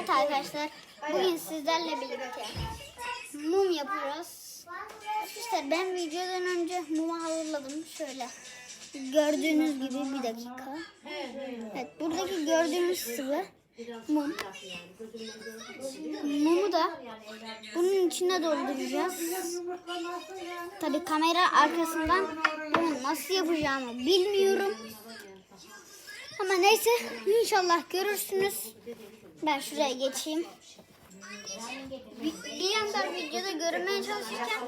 Evet arkadaşlar bugün sizlerle birlikte mum yapıyoruz. Arkadaşlar ben videodan önce mumu hazırladım şöyle. Gördüğünüz gibi bir dakika. Evet buradaki gördüğünüz sıvı mum. Mumu da bunun içine dolduracağız. Tabi kamera arkasından bunu nasıl yapacağımı bilmiyorum. Ama neyse inşallah görürsünüz. Ben şuraya geçeyim. Bir, bir yandan videoda görmeye çalışırken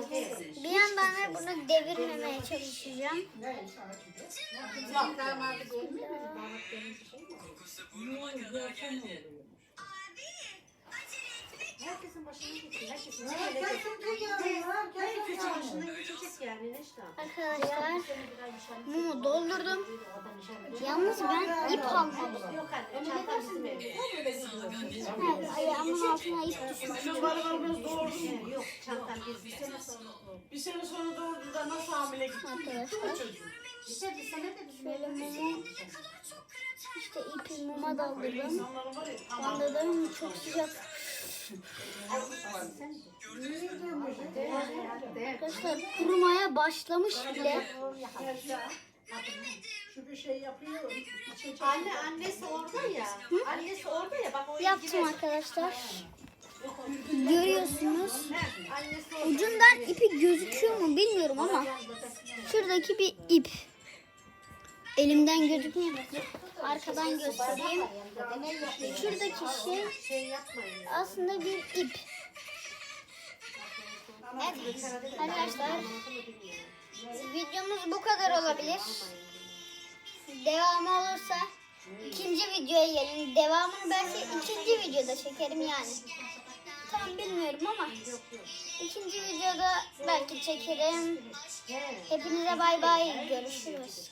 bir yandan da bunu devirmemeye çalışacağım. Arkadaşlar mumu doldurdum. Yalnız ben ip almadım. Ayağımın altına ip düşmüş. Yok çantam bizim evde. Bir sene sonra doğurduğunda nasıl hamile gitti? Arkadaşlar İşte bir sene de bizim şöyle mumu işte ipi muma tamam. Bandırdım çok sıcak. Arkadaşlar kurumaya başlamış bile. Şu bir şey yapıyor. içecek. Anne annesi orada ya. Annesi orada ya bak o Yaptım ilgilen- arkadaşlar. Görüyorsunuz. Heh, Annesi orada. Ucundan ipi gözüküyor mu bilmiyorum ama şuradaki bir ip. Elimden gözükmüyor. Arkadan göstereyim. Şuradaki şey Şey yapmayın. aslında bir ip. Evet arkadaşlar videomuz bu kadar olabilir. Devamı olursa ikinci videoya gelin. Devamını belki ikinci videoda çekerim yani. Tam bilmiyorum ama ikinci videoda belki çekerim. He. Hepinize bay bay görüşürüz.